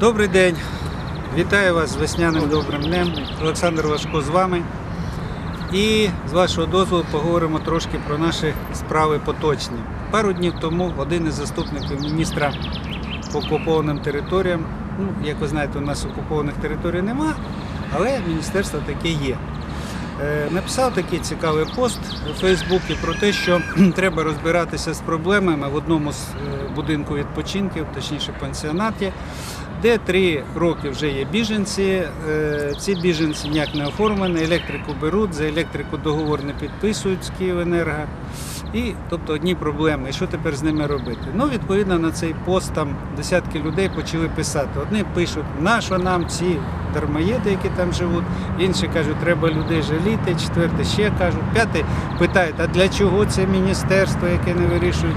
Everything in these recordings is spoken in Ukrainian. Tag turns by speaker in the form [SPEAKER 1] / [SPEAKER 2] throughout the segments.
[SPEAKER 1] Добрий день. Вітаю вас з весняним добрим днем. Олександр Важко з вами. І з вашого дозволу поговоримо трошки про наші справи поточні. Пару днів тому один із заступників міністра по окупованим територіям, ну, як ви знаєте, у нас окупованих територій нема, але міністерство таке є. Е, Написав такий цікавий пост у Фейсбуці про те, що треба розбиратися з проблемами в одному з е, будинку відпочинків, точніше пансіонаті, де три роки вже є біженці. Е, Ці біженці ніяк не оформлені, електрику беруть, за електрику договор не підписують з Київенерго. І тобто одні проблеми. І що тепер з ними робити? Ну, відповідно на цей пост там десятки людей почали писати. Одні пишуть, нащо нам ці дармоєди, які там живуть, інші кажуть, треба людей жаліти, четверті ще кажуть, п'ятий питають, а для чого це міністерство, яке не вирішує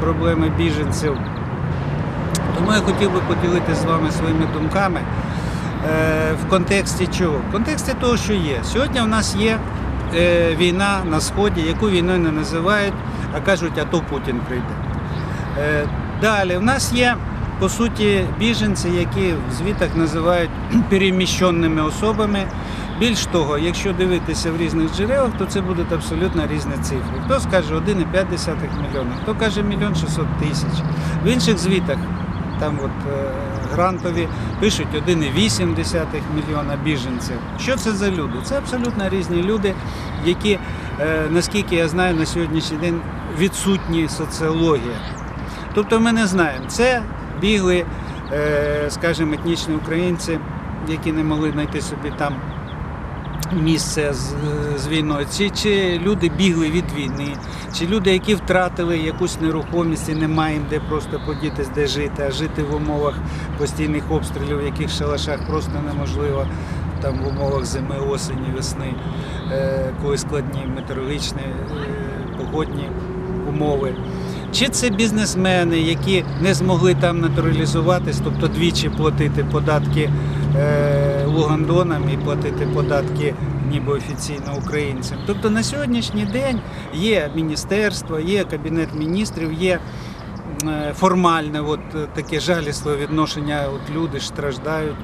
[SPEAKER 1] проблеми біженців. Тому я хотів би поділитися з вами своїми думками е, в контексті чого? В контексті того, що є. Сьогодні у нас є війна на Сході, яку війною не називають, а кажуть, а то Путін прийде. Е, далі, в нас є, по суті, біженці, які в звітах називають переміщеними особами. Більш того, якщо дивитися в різних джерелах, то це будуть абсолютно різні цифри. Хто скаже 1,5 мільйона, хто каже 1 мільйон 600 тисяч. В інших звітах там от е, грантові пишуть 1,8 мільйона біженців. Що це за люди? Це абсолютно різні люди, які, е, наскільки я знаю, на сьогоднішній день відсутні соціологія. Тобто ми не знаємо, це бігли, е, скажімо, етнічні українці, які не могли знайти собі там місце з, з війною, чи, чи люди бігли від війни, чи люди, які втратили якусь нерухомість і немає їм де просто подітись, де жити, а жити в умовах постійних обстрілів, в яких шалашах просто неможливо. Там в умовах зими, осені, весни, е, коли складні метеорологічні е, погодні умови. Чи це бізнесмени, які не змогли там натуралізуватись, тобто двічі платити податки е, лугандонам і платити податки ніби офіційно українцям. Тобто на сьогоднішній день є міністерство, є кабінет міністрів, є е, формальне от, таке жалісливе відношення, от люди страждають.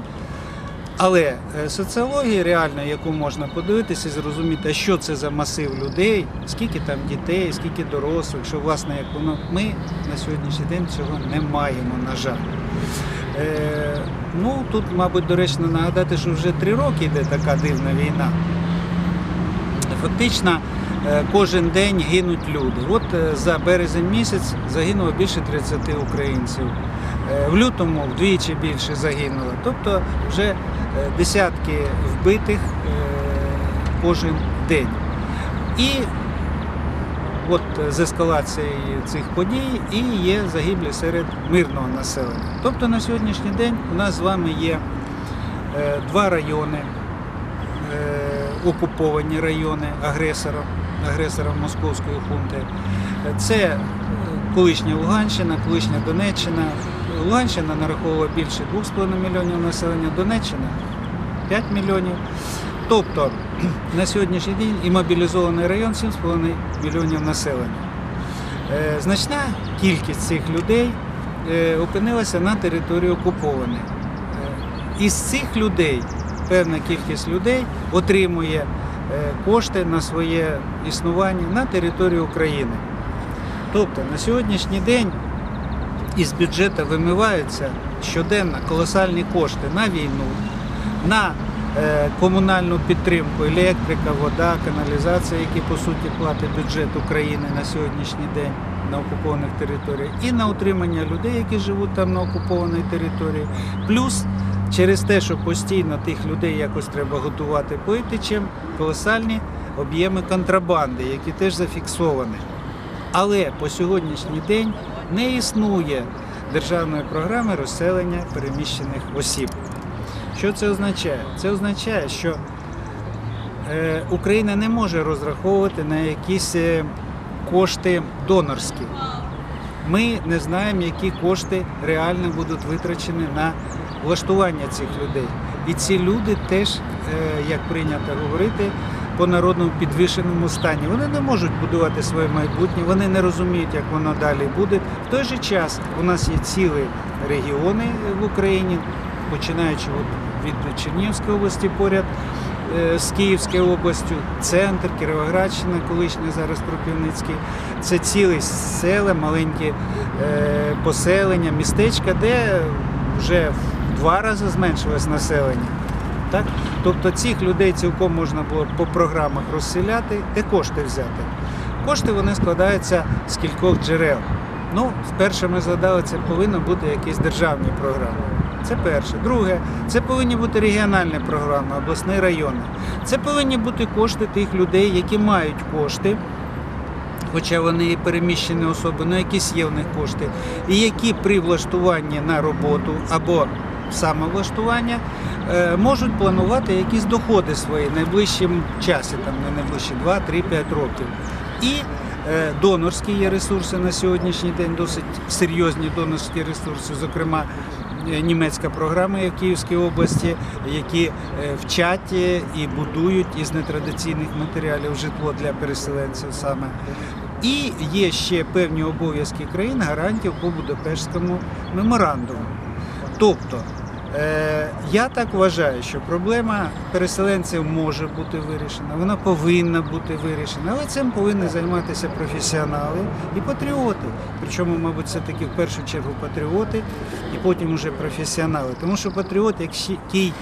[SPEAKER 1] Але е, соціологія реальна, яку можна подивитися і зрозуміти, що це за масив людей, скільки там дітей, скільки дорослих, що власне як воно ми на сьогоднішній день цього не маємо, на жаль. Е, ну тут, мабуть, доречно нагадати, що вже три роки йде така дивна війна. Фактично е, кожен день гинуть люди. От е, за березень місяць загинуло більше 30 українців. Е, В лютому вдвічі більше загинуло. Тобто вже е, десятки вбитих е, кожен день. І от з ескалацією цих подій і є загиблі серед мирного населення. Тобто на сьогоднішній день у нас з вами є е, два райони, е, окуповані райони агресором, агресором московської хунти. Е, Це е, колишня Луганщина, колишня Донеччина. Луганщина нараховувала більше 2,5 мільйонів населення, Донеччина 5 мільйонів. Тобто на сьогоднішній день і мобілізований район 7,5 мільйонів населення. Е, Значна кількість цих людей е, опинилася на території окупованих. Е, Із цих людей певна кількість людей отримує кошти на своє існування на території України. Тобто на сьогоднішній день із бюджету вимиваються щоденно колосальні кошти на війну, на комунальну підтримку, електрика, вода, каналізація, які по суті платить бюджет України на сьогоднішній день на окупованих територіях, і на утримання людей, які живуть там на окупованій території. Плюс через те, що постійно тих людей якось треба готувати поїти, чим колосальні об'єми контрабанди, які теж зафіксовані. Але по сьогоднішній день не існує державної програми розселення переміщених осіб. Що це означає? Це означає, що е, Україна не може розраховувати на якісь е, кошти донорські. Ми не знаємо, які кошти реально будуть витрачені на влаштування цих людей. І ці люди теж, е, як прийнято говорити, по народному підвішеному стані. Вони не можуть будувати своє майбутнє, вони не розуміють, як воно далі буде. В той же час у нас є цілі регіони в Україні, починаючи от від Чернігівської області поряд е, з Київською областю, центр, Кіровоградщина, колишня зараз Кропивницький. Це цілі села, маленькі е, поселення, містечка, де вже в два рази зменшилось населення. Так? Тобто цих людей цілком можна було по програмах розселяти, де кошти взяти. Кошти вони складаються з кількох джерел. Ну, спершу ми згадали, це повинно бути якісь державні програми. Це перше. Друге, це повинні бути регіональні програми, обласні райони. Це повинні бути кошти тих людей, які мають кошти, хоча вони і переміщені особи, але якісь є в них кошти, і які при влаштуванні на роботу або самовлаштування е, можуть планувати якісь доходи свої найближчим часі, там не найближчі 2, 3, 5 років. І е, донорські є ресурси на сьогоднішній день, досить серйозні донорські ресурси, зокрема. Е, Німецька програма в Київській області, які е, вчать е, і будують із нетрадиційних матеріалів житло для переселенців саме. І є ще певні обов'язки країн гарантів по Будапештському меморандуму. Тобто, я так вважаю, що проблема переселенців може бути вирішена, вона повинна бути вирішена, але цим повинні займатися професіонали і патріоти. Причому, мабуть, це таки в першу чергу патріоти і потім уже професіонали. Тому що патріот, який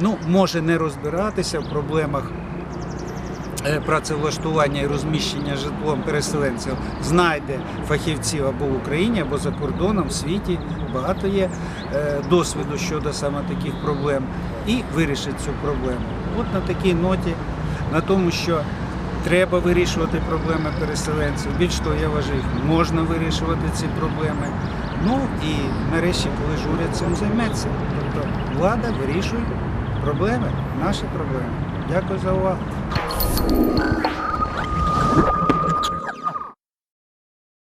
[SPEAKER 1] ну, може не розбиратися в проблемах е, працевлаштування і розміщення житлом переселенців знайде фахівців або в Україні, або за кордоном, в світі. Багато є е, досвіду щодо саме таких проблем і вирішить цю проблему. От на такій ноті, на тому, що треба вирішувати проблеми переселенців. Більш того, я вважаю, можна вирішувати ці проблеми. Ну і нарешті, коли ж уряд цим займеться. Тобто влада вирішує проблеми, наші проблеми. Дякую за увагу.